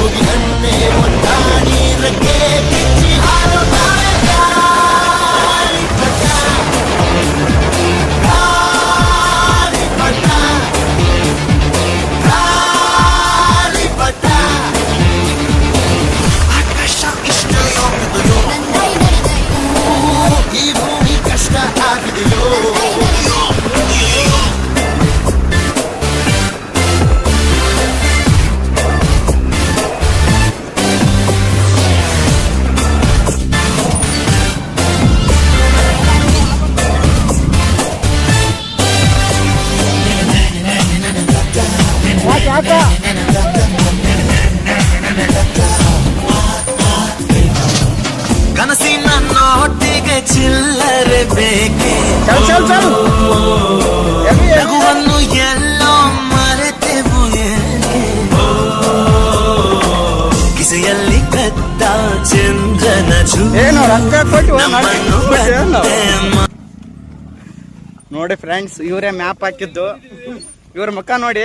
ಮುಗಿದಂತೆ ಒಂದಾಡಿರಕ್ಕೆ ಕನಸಿ ನನ್ನ ನೋಟಿಗೆ ಚಿಲ್ಲರೆ ಬೇಕೆ? ಚಲ್ ಚಲ್ ಚಲ್. ನಗುವನ್ನು ಎಲ್ಲೋ ಮರೆತೆವು ಕಿಸೆಯಲ್ಲಿ ಕದ್ದ ಚಂದ್ರನ ರೊಕ್ಕ ಕೊಟ್ಟು ನೋಡಿ ಫ್ರೆಂಡ್ಸ್ ಇವರೇ ಮ್ಯಾಪ್ ಹಾಕಿದ್ದು. ಇವ್ರ ಮುಖ ನೋಡಿ.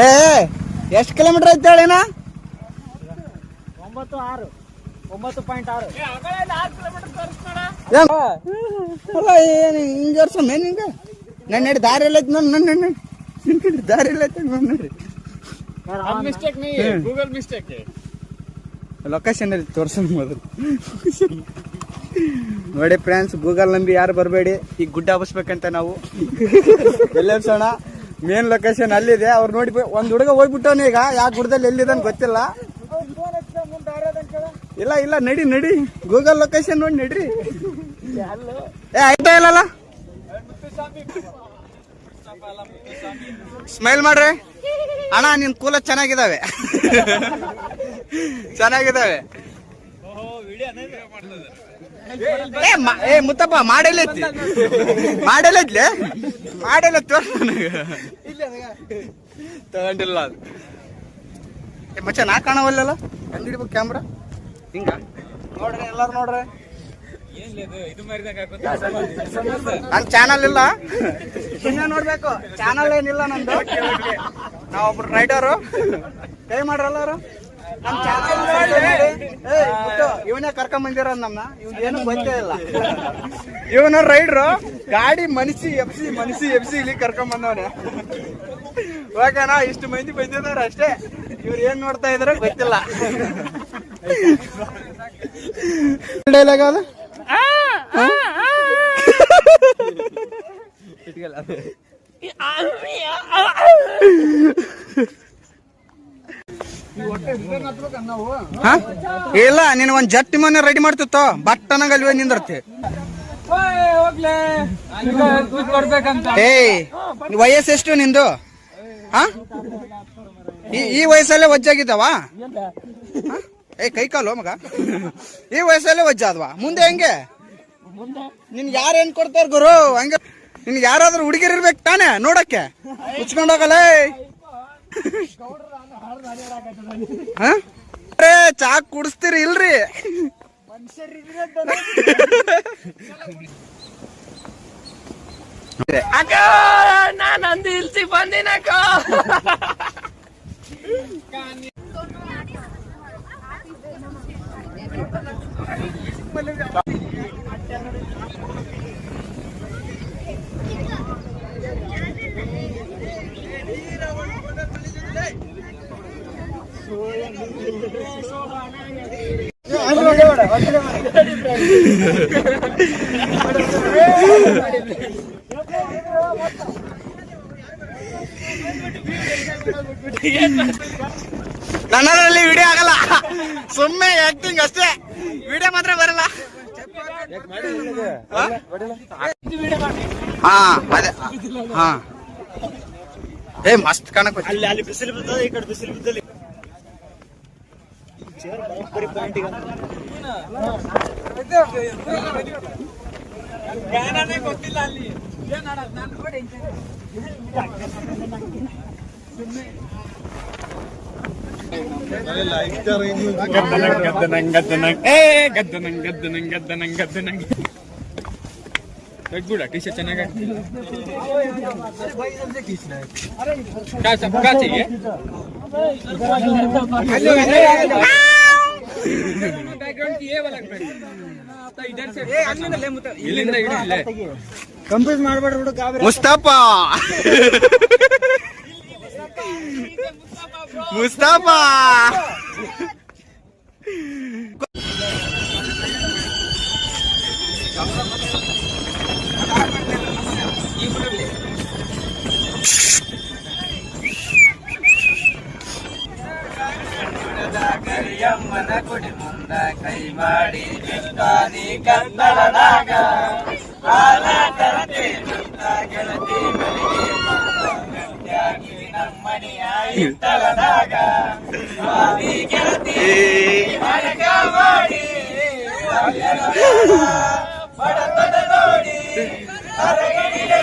ಏ ಎಷ್ಟು ಕಿಲೋಮೀಟರ್ ಐತೆ ಹೇಳಿನ ಒಂಬತ್ತು ಆರು. ಒಂಬತ್ತು ಪಾಯಿಂಟ್ ಆರು. ಅಲ್ಲ ಏನು ಮೇನ್ ನನ್ನ ದಾರಿ ಎಲ್ಲ ಐತೆ ನನ್ನ ನನ್ನ ದಾರಿ ಎಲ್ಲ ಐತೆ ಮಿಸ್ಟೇಕ್ ನೀ ಗೂಗಲ್ ಮಿಸ್ಟೇಕ್ ಲೊಕೇಶನ್ ಅಲ್ಲಿ ತೋರಿಸೋದು ಮೊದಲು. ನೋಡಿ ಫ್ರೆಂಡ್ಸ್ ಗೂಗಲ್ ನಂಬಿ ಯಾರು ಬರಬೇಡಿ. ಈಗ ಗುಡ್ಡ ಹಬ್ಬಿಸ್ಬೇಕಂತ ನಾವು. ಎಲ್ಲೆಬ್ಸೋಣ ಮೇನ್ ಲೊಕೇಶನ್ ಅಲ್ಲಿದೆ. ಅವ್ರು ನೋಡಿ, ಒಂದು ಒಂದ್ ಹುಡುಗ ಹೋಗ್ಬಿಟ್ಟವನ ಈಗ. ಯಾವ ಗುಡ್ಡದಲ್ಲಿ ಎಲ್ಲಿದೆ ಗೊತ್ತಿಲ್ಲ. ಇಲ್ಲ ಇಲ್ಲ, ನಡಿ ನಡಿ. ಗೂಗಲ್ ಲೊಕೇಶನ್ ನೋಡಿ, ನಡ್ರಿ. ಏ, ಆಯ್ತಾ ಇಲ್ಲಲ್ಲ? ಸ್ಮೈಲ್ ಮಾಡ್ರಿ. ಅಣ್ಣ, ನಿನ್ ಕೂಲ ಚೆನ್ನಾಗಿದಾವೆ. ಚೆನ್ನಾಗಿದಾವೆ. ಏ ಏ ಮುತ್ತಪ್ಪ ಮಾಡಲ್ಲ ಮಾಡಲ್ಲ ತೋರ್ಸ ನನಗೆ ತಗೊಂಡಿಲ್ಲ ಅದು. ಏ ಮಚ್ಚ ನಾ ಕಾಣವಲ್ಲ ಹೆಂಗ್ ಹಿಡಿಬೇಕು ಕ್ಯಾಮ್ರಾ ಹಿಂಗ? ನೋಡ್ರಿ ಎಲ್ಲಾರು ನೋಡ್ರಿ. ನನ್ ಚಾನಲ್ ಇಲ್ಲ. ಸುಮ್ಮನೆ ನೋಡ್ಬೇಕು. ಚಾನಲ್ ಏನಿಲ್ಲ ನಂದು. ನಾವೊಬ್ರು ರೈಡರು. ಕೈ ಮಾಡ್ರಿ ಎಲ್ಲಾರು. ನಮ್ ಚಾನಲ್ ಇವನೇ ಕರ್ಕೊಂಡ್ ಬಂದಿರ ನಮ್ನ ಇವ್ ಏನು ಗೊತ್ತೇ ಇಲ್ಲ. ಇವನ ರೈಡ್ರು ಗಾಡಿ ಮನಸಿ ಎಬ್ಸಿ ಮನಸಿ ಎಬ್ಸಿ ಇಲ್ಲಿ ಕರ್ಕೊಂಡ್ ಬಂದವನೆ. ಓಕೆನಾ ಇಷ್ಟು ಮಂದಿ ಬಂದಿದಾರ ಅಷ್ಟೇ. ಇವ್ರು ಏನ್ ನೋಡ್ತಾ ಇದಾರ ಗೊತ್ತಿಲ್ಲ. ಡೈಲಾಗ್ ಅದು ಹಾ? ಇಲ್ಲ ನೀನ್ ಒಂದ್ ಜಟ್ಟಿ ಮನೆ ರೆಡಿ ಮಾಡ್ತಿತ್ತು ಬಟ್ ಅನ್ನಂಗ ಅಲ್ಲಿ ನಿಂದಿರ್ತಿ. ಏಯ್ ವಯಸ್ಸು ಎಷ್ಟು ನಿಂದು? ಹಾ? ಈ- ವಯಸ್ಸಲ್ಲೇ ವಜ್ಜಾಗಿದ್ದಾವ? ಹಾ? ಏ ಕೈ ಕಾಲು ಮಗ. ಈ ವಯಸ್ಸಲ್ಲೇ ವಜ್ಜಾದ್ವಾ? ಮುಂದೆ ಹೆಂಗೆ? ನಿನ್ ಯಾರು ಏನ್ ಕೊಡ್ತಾರ ಗುರು? ಹಂಗೆ ನಿನ್ ಯಾರಾದ್ರೂ ಹುಡುಗಿರ್ಬೇಕು ತಾನೆ ನೋಡಕ್ಕೆ? ಮುಚ್ಕೊಂಡೋಗಲ್ಲ ಚಾ ಕುಡಿಸ್ತೀರಿ ಇಲ್ರಿ? ಅಕ್ಕ ನಾನು ಅಂದಿ ಇಲ್ಸಿ ಬಂದಿನಕ್ಕ. ನನ್ನದ್ರಲ್ಲಿ ವಿಡಿಯೋ ಆಗಲ್ಲ. ಸುಮ್ಮನೆ ಆಕ್ಟಿಂಗ್ ಅಷ್ಟೇ. ವಿಡಿಯೋ ಮಾತ್ರ ಬರಲ್ಲ. ಹಾ, ಅದೇ. ಹಾ. ಏ, ಮಸ್ತ್ ಕಾಣಕ್ ಅಲ್ಲಿ ಅಲ್ಲಿ ಬಿಸಿಲು ಬಿದ್ದದ, ಈ ಕಡೆ ಬಿಸಿಲು ಬಿದ್ದಲ್ಲಿ ಜ್ಞಾನನೇ ಗೊತ್ತಿಲ್ಲ ಅಲ್ಲಿ ಏನ್ ಆಡೋದು? ನಾನ್ ನೋಡಿ ಏ ಗದ್ದನಂಗ್ ಗದ್ದನಂಗ್ ಗದ್ದನಂಗ್ ಗದ್ದನಂಗ್ ತೆಗ್ಬಿಡ ಟಿ ಶರ್ಟ್ ಚೆನ್ನಾಗಿ क्या सब क्या चाहिए ಕಂಪ್ಯೂಸ್ ಮಾಡ್ಬೇಡ ಹುಡುಗ ಮುಸ್ತಾಪ ಮುಸ್ತಾಪ ಮುಸ್ತಾಪ ಮಾಡಿ ಬಿಟ್ಟಾನಿ ಕನ್ನಡದಾಗ ಹಾಲ ತರತೆ ನುತ್ತ ಗೆಳತಿ ಮನೆಗೆ ಗಟ್ಟಿಯಾಗಿ ನಮ್ಮನೆಯ ಇತ್ತಲದಾಗ ಸ್ವಾಮಿ ಗೆಳತಿ ಮರಗ ಮಾಡಿ ಬಡತನ ನೋಡಿ ಹರಗಿಡಿಯ